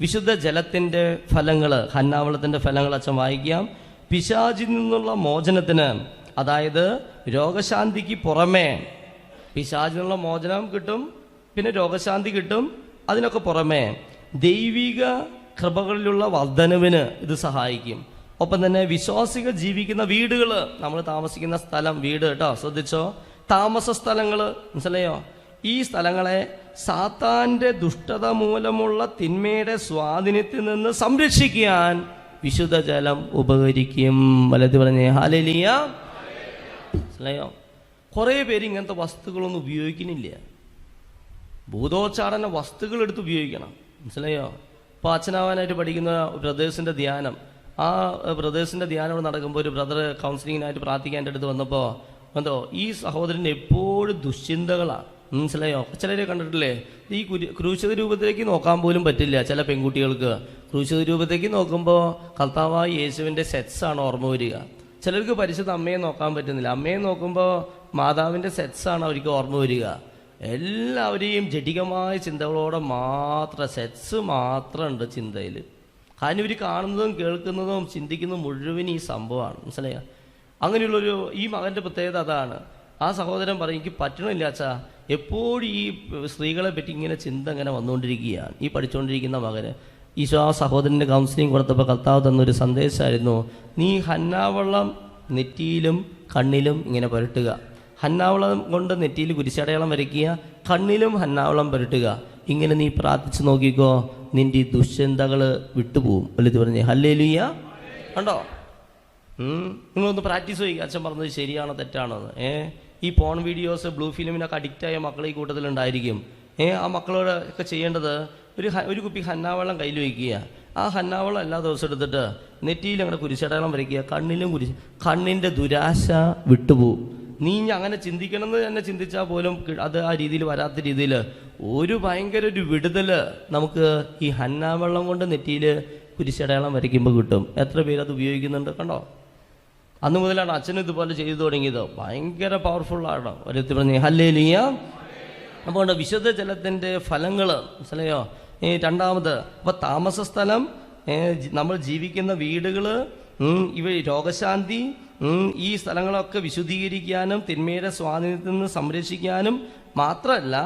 വിശുദ്ധ ജലത്തിന്റെ ഫലങ്ങൾ ഹന്നാവളത്തിന്റെ ഫലങ്ങൾ അച്ഛൻ വായിക്കാം. പിശാചിൽ നിന്നുള്ള മോചനത്തിന് അതായത് രോഗശാന്തിക്ക് പുറമേ പിശാചിൽ നിന്നുള്ള മോചനം കിട്ടും പിന്നെ രോഗശാന്തി കിട്ടും അതിനൊക്കെ പുറമേ ദൈവിക കൃപകളിലുള്ള വർധനവിന് ഇത് സഹായിക്കും. ഒപ്പം തന്നെ വിശ്വാസികൾ ജീവിക്കുന്ന വീടുകൾ നമ്മൾ താമസിക്കുന്ന സ്ഥലം വീട് കേട്ടോ ശ്രദ്ധിച്ചോ? താമസ സ്ഥലങ്ങൾ മനസ്സിലായോ? ഈ സ്ഥലങ്ങളെ സാത്താന്റെ ദുഷ്ടത മൂലമുള്ള തിന്മയുടെ സ്വാധീനത്തിൽ നിന്ന് സംരക്ഷിക്കാൻ വിശുദ്ധ ജലം ഉപകരിക്കും. വലത് പറഞ്ഞേ ഹാലലിയ മനസ്സിലായോ കുറേ പേര് ഇങ്ങനത്തെ വസ്തുക്കളൊന്നും ഉപയോഗിക്കുന്നില്ല. ഭൂതോച്ചാടന വസ്തുക്കൾ എടുത്ത് ഉപയോഗിക്കണം. മനസ്സിലായോ? ഇപ്പോൾ അച്ഛനാവാനായിട്ട് പഠിക്കുന്ന ബ്രദേഴ്സിന്റെ ധ്യാനം. ആ ബ്രദേഴ്സിന്റെ ധ്യാനം അവിടെ നടക്കുമ്പോൾ ഒരു ബ്രദർ കൗൺസിലിങ്ങിനായിട്ട് പ്രാർത്ഥിക്കാൻ എന്റെ അടുത്ത് വന്നപ്പോൾ എന്തോ ഈ സഹോദരൻ എപ്പോഴും ദുശ്ചിന്തകളാണ് മനസ്സിലായോ ചിലരെ കണ്ടിട്ടില്ലേ? ഈ കുരു ക്രൂശിത രൂപത്തിലേക്ക് നോക്കാൻ പോലും പറ്റില്ല ചില പെൺകുട്ടികൾക്ക്. ക്രൂശിത രൂപത്തേക്ക് നോക്കുമ്പോൾ കർത്താവായ യേശുവിന്റെ സെറ്റ്സാണ് ഓർമ്മ വരിക. ചിലർക്ക് പരിശുദ്ധ അമ്മയെ നോക്കാൻ പറ്റുന്നില്ല. അമ്മയെ നോക്കുമ്പോൾ മാതാവിന്റെ സെറ്റ്സാണ് അവർക്ക് ഓർമ്മ വരിക. എല്ലാവരെയും ജഡികമായ ചിന്തകളോടെ മാത്രം സെറ്റ്സ് മാത്രമുണ്ട് ചിന്തയിൽ കാരണം ഇവർ കാണുന്നതും കേൾക്കുന്നതും ചിന്തിക്കുന്നതും മുഴുവൻ ഈ സംഭവമാണ്. മനസ്സിലായോ? അങ്ങനെയുള്ളൊരു ഈ മകന്റെ പ്രത്യേകത അതാണ്. ആ സഹോദരൻ പറയും എനിക്ക് പറ്റണില്ല അച്ഛാ. എപ്പോഴും ഈ സ്ത്രീകളെ പറ്റി ഇങ്ങനെ ചിന്ത ഇങ്ങനെ വന്നുകൊണ്ടിരിക്കുകയാണ്. ഈ പഠിച്ചുകൊണ്ടിരിക്കുന്ന മകന്. ഈശോ ആ സഹോദരന്റെ കൗൺസിലിംഗ് കൊടുത്തപ്പോൾ കർത്താവ് തന്നൊരു സന്ദേശമായിരുന്നു. നീ ഹന്നാവള്ളം നെറ്റിയിലും കണ്ണിലും ഇങ്ങനെ പുരട്ടുക. ഹന്നാവളം കൊണ്ട് നെറ്റിയിൽ കുരിശടയാളം വരയ്ക്കുക. കണ്ണിലും ഹന്നാവളം പുരട്ടുക. ഇങ്ങനെ നീ പ്രാർത്ഥിച്ചു നോക്കിക്കോ. നിന്റെ ഈ ദുശ്ചിന്തകൾ വിട്ടുപോകും വലുത് പറഞ്ഞേ ഹല്ലേ ലുയ്യ കണ്ടോ? ഉം. നിങ്ങളൊന്ന് പ്രാക്ടീസ് ചെയ്യുക അച്ഛൻ പറഞ്ഞത് ശരിയാണോ തെറ്റാണോ എന്ന്. ഏ? ഈ പോൺ വീഡിയോസ് ബ്ലൂ ഫിലിമിനൊക്കെ അഡിക്റ്റായ മക്കൾ ഈ കൂട്ടത്തിലുണ്ടായിരിക്കും ഏ ആ മക്കളോട് ഒക്കെ ചെയ്യേണ്ടത് ഒരു ഒരു കുപ്പി ഹന്നാവെള്ളം കയ്യിൽ വയ്ക്കുക. ആ ഹന്നാവെള്ളം എല്ലാ ദിവസം എടുത്തിട്ട് നെറ്റിയിൽ അങ്ങനെ കുരിശടയാളം വരയ്ക്കുക. കണ്ണിലും കുരിശ് കണ്ണിന്റെ ദുരാശ വിട്ടുപോകും. നീ അങ്ങനെ ചിന്തിക്കണം എന്ന് തന്നെ ചിന്തിച്ചാൽ പോലും അത് ആ രീതിയിൽ വരാത്ത രീതിയിൽ ഒരു ഭയങ്കര ഒരു വിടുതൽ നമുക്ക് ഈ ഹന്നാവെള്ളം കൊണ്ട് നെറ്റിയിൽ കുരിശടയാളം വരയ്ക്കുമ്പോൾ കിട്ടും. എത്ര പേര് അത് ഉപയോഗിക്കുന്നുണ്ട് കണ്ടോ? അന്ന് മുതലാണ് അച്ഛൻ ഇതുപോലെ ചെയ്തു തുടങ്ങിയത്. ഭയങ്കര പവർഫുൾ ആണ് പറഞ്ഞു ഹല്ലേ ലിയ അപ്പോൾ വിശുദ്ധ ജലത്തിന്റെ ഫലങ്ങൾ മനസ്സിലായോ? ഈ രണ്ടാമത് അപ്പോൾ താമസ സ്ഥലം നമ്മൾ ജീവിക്കുന്ന വീടുകൾ ഇവ രോഗശാന്തി ഈ സ്ഥലങ്ങളൊക്കെ വിശുദ്ധീകരിക്കാനും തിന്മയുടെ സ്വാധീനത്തിൽ നിന്ന് സംരക്ഷിക്കാനും മാത്രമല്ല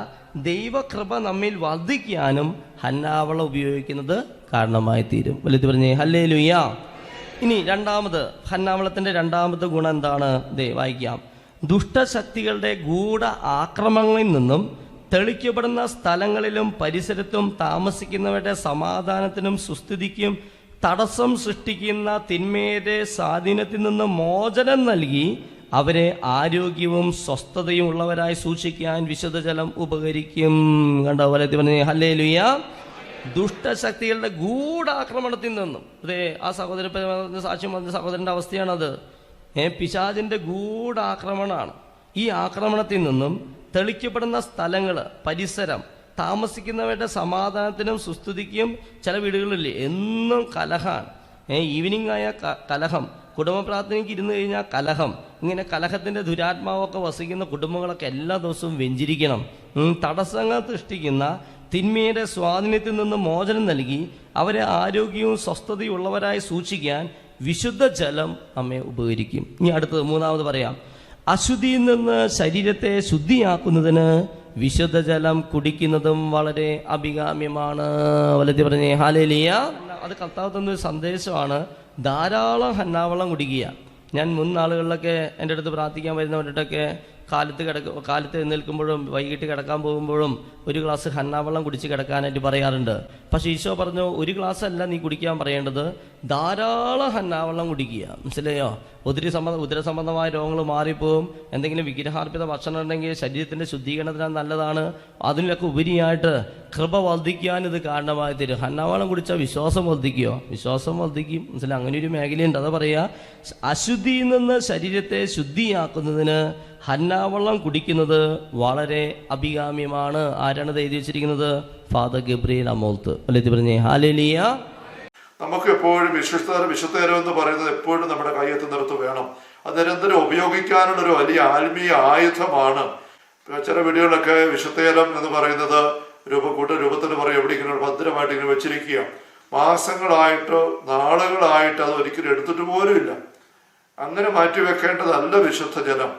ദൈവകൃപ നമ്മിൽ വർദ്ധിക്കാനും ഹന്നാവളം ഉപയോഗിക്കുന്നത് കാരണമായി തീരും വലുത് പറഞ്ഞേ ഹല്ലേ ലുയ്യ ഇനി രണ്ടാമത് ഹന്നാമളത്തിന്റെ രണ്ടാമത്തെ ഗുണം എന്താണ്? ദേ വായിക്കാം. ദുഷ്ടശക്തികളുടെ ഗൂഢ ആക്രമണങ്ങളിൽ നിന്നും തെളിക്കപ്പെടുന്ന സ്ഥലങ്ങളിലും പരിസരത്തും താമസിക്കുന്നവരുടെ സമാധാനത്തിനും സുസ്ഥിതിക്കും തടസ്സം സൃഷ്ടിക്കുന്ന തിന്മയുടെ സ്വാധീനത്തിൽ നിന്ന് മോചനം നൽകി അവരെ ആരോഗ്യവും സ്വസ്ഥതയും ഉള്ളവരായി സൂക്ഷിക്കാൻ വിശുദ്ധജലം ഉപകരിക്കും. കണ്ടോ? പോലെ ഹല്ലേ ലുയ്യ ദുഷ്ടശക്തികളുടെ ഗൂഢാക്രമണത്തിൽ നിന്നും. അതെ ആ സഹോദര സാക്ഷ്യം പറഞ്ഞ സഹോദരന്റെ അവസ്ഥയാണത്. ഏ പിശാചിന്റെ ഗൂഢാക്രമണമാണ്. ഈ ആക്രമണത്തിൽ നിന്നും തെളിക്കപ്പെടുന്ന സ്ഥലങ്ങൾ പരിസരം താമസിക്കുന്നവരുടെ സമാധാനത്തിനും സുസ്ഥിതിക്കും ചില വീടുകളില്ലേ എന്നും കലഹാണ് ഈവനിങ് ആയ കലഹം കുടുംബ പ്രാർത്ഥനയ്ക്ക് ഇരുന്ന് കഴിഞ്ഞാൽ കലഹം. ഇങ്ങനെ കലഹത്തിന്റെ ദുരാത്മാവൊക്കെ വസിക്കുന്ന കുടുംബങ്ങളൊക്കെ എല്ലാ ദിവസവും വെഞ്ചിരിക്കണം. തടസ്സങ്ങൾ സൃഷ്ടിക്കുന്ന തിന്മയുടെ സ്വാധീനത്തിൽ നിന്ന് മോചനം നൽകി അവരെ ആരോഗ്യവും സ്വസ്ഥതയും ഉള്ളവരായി സൂക്ഷിക്കാൻ വിശുദ്ധ ജലം നമ്മെ ഉപകരിക്കും. ഇനി അടുത്തത് മൂന്നാമത് പറയാം. അശുദ്ധിയിൽ നിന്ന് ശരീരത്തെ ശുദ്ധിയാക്കുന്നതിന് വിശുദ്ധ ജലം കുടിക്കുന്നതും വളരെ അഭികാമ്യമാണ്. വലതി പറഞ്ഞേ ഹാലേലിയ അത് കർത്താവ് തന്നൊരു സന്ദേശമാണ്. ധാരാളം ഹന്നാവളം കുടിക്കുക. ഞാൻ മുൻ നാളുകളിലൊക്കെ എന്റെ അടുത്ത് പ്രാർത്ഥിക്കാൻ വരുന്നവരുടെയൊക്കെ കാലത്ത് കിടക്ക കാലത്ത് എഴുന്നേൽക്കുമ്പോഴും വൈകിട്ട് കിടക്കാൻ പോകുമ്പോഴും ഒരു ഗ്ലാസ് ഹന്നാവെള്ളം കുടിച്ച് കിടക്കാനായിട്ട് പറയാറുണ്ട്. പക്ഷേ ഈശോ പറഞ്ഞു ഒരു ഗ്ലാസ് അല്ല നീ കുടിക്കാൻ പറയേണ്ടത്. ധാരാളം ഹന്നാവെള്ളം കുടിക്കുക. മനസ്സിലായോ? ഉദരി സംബന്ധ ഉദര സംബന്ധമായ രോഗങ്ങൾ മാറിപ്പോവും. എന്തെങ്കിലും വിഗ്രഹാർപ്പിത ഭക്ഷണം ഉണ്ടെങ്കിൽ ശരീരത്തിന്റെ ശുദ്ധീകരണത്തിന് നല്ലതാണ്. അതിനൊക്കെ ഉപരിയായിട്ട് കൃപ വർദ്ധിക്കാൻ ഇത് കാരണമായി തരും. ഹന്നവാളം കുടിച്ചാൽ വിശ്വാസം വർദ്ധിക്കുമോ വിശ്വാസം വർദ്ധിക്കും. മനസ്സിലായി? അങ്ങനെ ഒരു മേഖലയുണ്ട്. അതാ പറയുക അശുദ്ധിയിൽ നിന്ന് ശരീരത്തെ ശുദ്ധിയാക്കുന്നതിന് ഹന്നാവെള്ളം കുടിക്കുന്നത് വളരെ അഭികാമ്യമാണ്. ആരാണ് എഴുതി വെച്ചിരിക്കുന്നത്? ഫാദർ ഗബ്രിയൽ അമോൽത്ത് അല്ലെ പറഞ്ഞേ? ഹാലേലിയ നമുക്ക് എപ്പോഴും വിശുദ്ധ വിശുദ്ധേരം എന്ന് പറയുന്നത് എപ്പോഴും നമ്മുടെ കയ്യെത്തുന്നിടത്ത് വേണം. അത് നിരന്തരം ഉപയോഗിക്കാനുള്ള ഒരു വലിയ ആത്മീയ ആയുധമാണ്. ചില വീടുകളിലൊക്കെ വിശുദ്ധേരം എന്ന് പറയുന്നത് രൂപക്കൂട്ട രൂപത്തിൽ പറയും എവിടെ ഇങ്ങനെ ഭദ്രമായിട്ട് ഇങ്ങനെ വെച്ചിരിക്കുക. മാസങ്ങളായിട്ടോ നാളുകളായിട്ട് അത് ഒരിക്കലും എടുത്തിട്ട് പോലും ഇല്ല. അങ്ങനെ മാറ്റി വെക്കേണ്ടതല്ല വിശുദ്ധ ജലം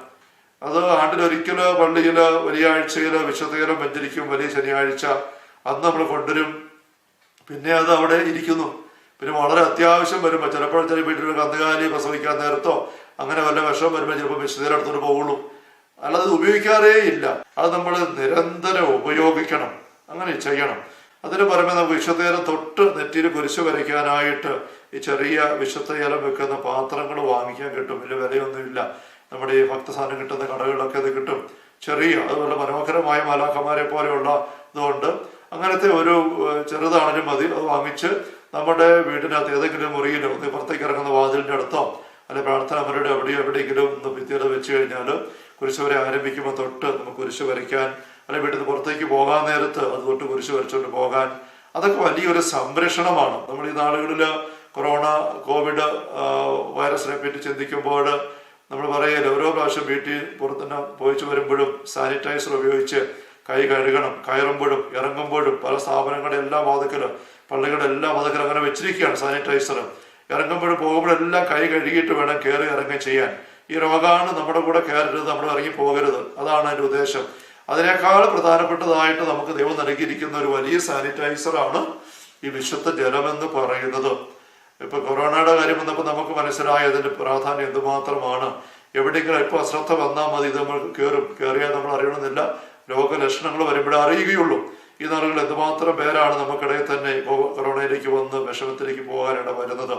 അത് ആണ്ടിലൊരിക്കൽ പള്ളിയിൽ വലിയ ആഴ്ചയിൽ വിശുദ്ധകരം വെഞ്ചരിക്കും വലിയ ശനിയാഴ്ച അന്ന് നമ്മൾ കൊണ്ടുവരും. പിന്നെ അത് അവിടെ ഇരിക്കുന്നു. പിന്നെ വളരെ അത്യാവശ്യം വരുമ്പോൾ ചിലപ്പോൾ ചില വീട്ടിൽ കന്നുകാലി പ്രസവിക്കാൻ നേരത്തോ അങ്ങനെ വല്ല വിഷം വരുമ്പോൾ ചിലപ്പോൾ വിശുദ്ധയുടെ അടുത്തോട്ട് പോകുള്ളൂ അല്ലാതെ അത് ഉപയോഗിക്കാറേ ഇല്ല. അത് നമ്മൾ നിരന്തരം ഉപയോഗിക്കണം. അങ്ങനെ ചെയ്യണം. അതിന് പറയുമ്പോൾ നമുക്ക് വിഷത്തേല തൊട്ട് നെറ്റിയിൽ കുരിശ് വരയ്ക്കാനായിട്ട് ഈ ചെറിയ വിഷത്തേല വെക്കുന്ന പാത്രങ്ങൾ വാങ്ങിക്കാൻ കിട്ടും. വലിയ വിലയൊന്നുമില്ല. നമ്മുടെ ഈ ഭക്തസാധനം കിട്ടുന്ന കടകളിലൊക്കെ അത് കിട്ടും. ചെറിയ അതുപോലെ മനോഹരമായ മാലാഖമാരെ പോലെയുള്ള ഇതുകൊണ്ട് അങ്ങനത്തെ ഒരു ചെറുതാണെങ്കിലും മതി. അത് വാങ്ങിച്ച് നമ്മുടെ വീടിനകത്ത് ഏതെങ്കിലും മുറിയിലോ ഒന്ന് പുറത്തേക്ക് ഇറങ്ങുന്ന വാതിലിന്റെ അടുത്തോ അല്ലെ പ്രാർത്ഥന അവരുടെ എവിടെയോ എവിടെയെങ്കിലും ഒന്ന് ഭിത്തിയുടെ വെച്ച് കഴിഞ്ഞാൽ കുരിശ് വരെ ആരംഭിക്കുമ്പോൾ തൊട്ട് നമുക്ക് കുരിശ് വരയ്ക്കാൻ അല്ലെ വീട്ടിൽ നിന്ന് പുറത്തേക്ക് പോകാൻ നേരത്ത് അത് തൊട്ട് കുരിശ് വരച്ചുകൊണ്ട് പോകാൻ അതൊക്കെ വലിയൊരു സംരക്ഷണമാണ്. നമ്മൾ ഈ നാളുകളിൽ കൊറോണ കോവിഡ് വൈറസിനെ പറ്റി ചിന്തിക്കുമ്പോൾ നമ്മൾ പറയല്ലോ ഓരോ പ്രാവശ്യം വീട്ടിൽ പുറത്തുനിന്ന് പോയിച്ചു വരുമ്പോഴും സാനിറ്റൈസർ ഉപയോഗിച്ച് കൈ കഴുകണം കയറുമ്പോഴും ഇറങ്ങുമ്പോഴും പല സ്ഥാപനങ്ങളുടെ എല്ലാ വാതക്കലും പള്ളികളുടെ എല്ലാ വാതക്കലും അങ്ങനെ വെച്ചിരിക്കുകയാണ് സാനിറ്റൈസർ ഇറങ്ങുമ്പോഴും പോകുമ്പോഴും എല്ലാം കൈ കഴുകിയിട്ട് വേണം കയറി ഇറങ്ങി ചെയ്യാൻ. ഈ രോഗമാണ് നമ്മുടെ കൂടെ കയറരുത് നമ്മൾ ഇറങ്ങി പോകരുത്. അതാണ് അതിന്റെ ഉദ്ദേശം. അതിനേക്കാൾ പ്രധാനപ്പെട്ടതായിട്ട് നമുക്ക് ദൈവം നൽകിയിരിക്കുന്ന ഒരു വലിയ സാനിറ്റൈസറാണ് ഈ വിശുദ്ധ ജലമെന്ന് പറയുന്നത്. ഇപ്പൊ കൊറോണയുടെ കാര്യം വന്നപ്പോൾ നമുക്ക് മനസ്സിലായ അതിന്റെ പ്രാധാന്യം എന്തുമാത്രമാണ്. എവിടെയെങ്കിലും ഇപ്പൊ അശ്രദ്ധ വന്നാൽ മതി ഇത് നമ്മൾ കയറും. കയറിയാൽ നമ്മൾ അറിയണമെന്നില്ല. രോഗലക്ഷണങ്ങൾ വരുമ്പോഴേ അറിയുകയുള്ളൂ. ഈ നാളുകൾ എന്തുമാത്രം പേരാണ് നമുക്കിടയിൽ തന്നെ ഇപ്പോൾ കൊറോണയിലേക്ക് വന്ന് വിഷമത്തിലേക്ക് പോകാനിട വരുന്നത്.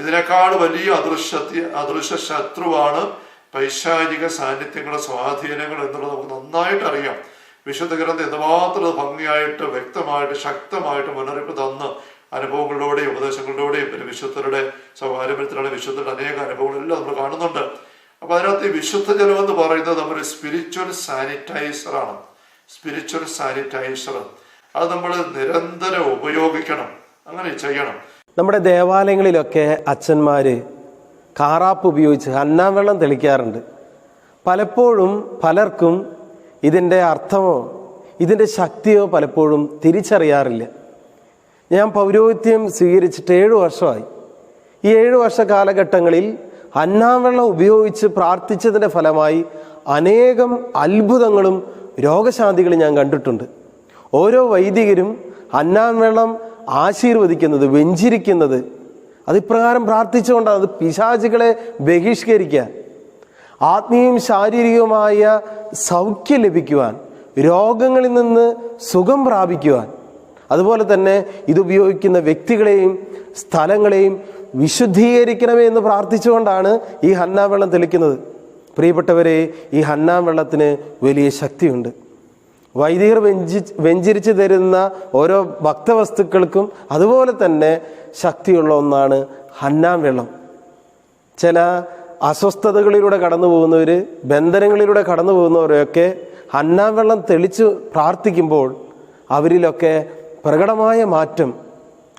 ഇതിനേക്കാൾ വലിയ അദൃശ്യ അദൃശ്യ ശത്രുവാണ് പൈശാചിക സാന്നിധ്യങ്ങളുടെ സ്വാധീനങ്ങൾ എന്നുള്ളത് നമുക്ക് നന്നായിട്ട് അറിയാം. വിശുദ്ധ ഗ്രന്ഥം എന്തുമാത്രം ഭംഗിയായിട്ട് വ്യക്തമായിട്ട് ശക്തമായിട്ട് മുന്നറിയിപ്പ് തന്ന് അനുഭവങ്ങളിലൂടെയും ഉപദേശങ്ങളിലൂടെയും പിന്നെ വിശുദ്ധരുടെ പാരമ്പര്യത്തിലുള്ള വിശുദ്ധരുടെ അനേക അനുഭവങ്ങളെല്ലാം നമ്മൾ കാണുന്നുണ്ട്. അപ്പൊ അതിനകത്ത് വിശുദ്ധ ജലം എന്ന് പറയുന്നത് നമ്മുടെ സ്പിരിച്വൽ സാനിറ്റൈസർ ആണ്. സ്പിരിച്വൽ സാനിറ്റൈസർ അത് നമ്മൾ നിരന്തരം ഉപയോഗിക്കണം. അങ്ങനെ ചെയ്യണം. നമ്മുടെ ദേവാലയങ്ങളിലൊക്കെ അച്ഛന്മാര് കാറാപ്പ് ഉപയോഗിച്ച് അന്നാവെള്ളം തെളിക്കാറുണ്ട്. പലപ്പോഴും പലർക്കും ഇതിന്റെ അർത്ഥമോ ഇതിന്റെ ശക്തിയോ പലപ്പോഴും തിരിച്ചറിയാറില്ല. ഞാൻ പൗരോഹിത്യം സ്വീകരിച്ചിട്ട് ഏഴു വർഷമായി. ഈ ഏഴു വർഷ കാലഘട്ടങ്ങളിൽ അന്നാം വെള്ളം ഉപയോഗിച്ച് പ്രാർത്ഥിച്ചതിന്റെ ഫലമായി അനേകം അത്ഭുതങ്ങളും രോഗശാന്തികളും ഞാൻ കണ്ടിട്ടുണ്ട്. ഓരോ വൈദികരും അന്നാവെള്ളം ആശീർവദിക്കുന്നത് വെഞ്ചിരിക്കുന്നത് അത് ഇപ്രകാരം പ്രാർത്ഥിച്ചുകൊണ്ടാണ് അത് പിശാചുകളെ ബഹിഷ്കരിക്കാൻ ആത്മീയവും ശാരീരികവുമായ സൗഖ്യം ലഭിക്കുവാൻ രോഗങ്ങളിൽ നിന്ന് സുഖം പ്രാപിക്കുവാൻ. അതുപോലെ തന്നെ ഇതുപയോഗിക്കുന്ന വ്യക്തികളെയും സ്ഥലങ്ങളെയും വിശുദ്ധീകരിക്കണമേ എന്ന് പ്രാർത്ഥിച്ചുകൊണ്ടാണ് ഈ ഹന്നാം വെള്ളം തെളിക്കുന്നത്. പ്രിയപ്പെട്ടവരെ ഈ ഹന്നാം വെള്ളത്തിന് വലിയ ശക്തിയുണ്ട്. വൈദികർ വെഞ്ചി വെഞ്ചിരിച്ച് തരുന്ന ഓരോ ഭക്തവസ്തുക്കൾക്കും അതുപോലെ തന്നെ ശക്തിയുള്ള ഒന്നാണ് ഹന്നാം വെള്ളം. ചില അസ്വസ്ഥതകളിലൂടെ കടന്നു പോകുന്നവർ ബന്ധനങ്ങളിലൂടെ കടന്നു പോകുന്നവരൊക്കെ ഹന്നാം വെള്ളം തെളിച്ച് പ്രാർത്ഥിക്കുമ്പോൾ അവരിലൊക്കെ പ്രകടമായ മാറ്റം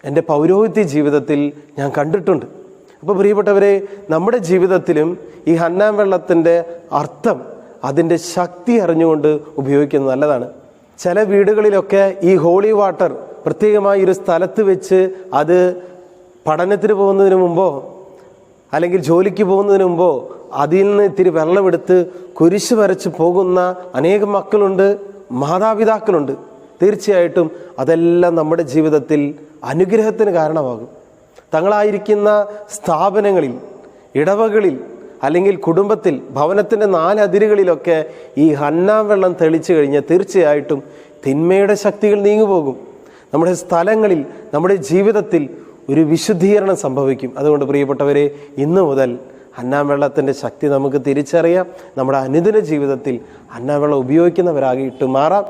എന്റെ പൗരോഹിത്യ ജീവിതത്തിൽ ഞാൻ കണ്ടിട്ടുണ്ട്. അപ്പോൾ പ്രിയപ്പെട്ടവരെ നമ്മുടെ ജീവിതത്തിലും ഈ ഹന്നാം വെള്ളത്തിന്റെ അർത്ഥം അതിന്റെ ശക്തി അറിഞ്ഞുകൊണ്ട് ഉപയോഗിക്കുന്നത് നല്ലതാണ്. ചില വീടുകളിലൊക്കെ ഈ ഹോളി വാട്ടർ പ്രത്യേകമായി ഒരു സ്ഥലത്ത് വെച്ച് അത് പഠനത്തിന് പോകുന്നതിന് മുമ്പോ അല്ലെങ്കിൽ ജോലിക്ക് പോകുന്നതിന് മുമ്പോ അതിൽ നിന്ന് ഇത്തിരി വെള്ളമെടുത്ത് കുരിശ് വരച്ച് പോകുന്ന അനേകം മക്കളുണ്ട് മാതാപിതാക്കളുണ്ട്. തീർച്ചയായിട്ടും അതെല്ലാം നമ്മുടെ ജീവിതത്തിൽ അനുഗ്രഹത്തിന് കാരണമാകും. തങ്ങളായിരിക്കുന്ന സ്ഥാപനങ്ങളിൽ ഇടവകളിൽ അല്ലെങ്കിൽ കുടുംബത്തിൽ ഭവനത്തിന്റെ നാലതിരുകളിലൊക്കെ ഈ ഹന്നാം വെള്ളം തെളിച്ചു കഴിഞ്ഞാൽ തീർച്ചയായിട്ടും തിന്മയുടെ ശക്തികൾ നീങ്ങുപോകും. നമ്മുടെ സ്ഥലങ്ങളിൽ നമ്മുടെ ജീവിതത്തിൽ ഒരു വിശുദ്ധീകരണം സംഭവിക്കും. അതുകൊണ്ട് പ്രിയപ്പെട്ടവരെ ഇന്നു മുതൽ അന്നാം വെള്ളത്തിന്റെ ശക്തി നമുക്ക് തിരിച്ചറിയാം. നമ്മുടെ അനുദിന ജീവിതത്തിൽ അന്നാം വെള്ളം ഉപയോഗിക്കുന്നവരാകിയിട്ട് മാറാം.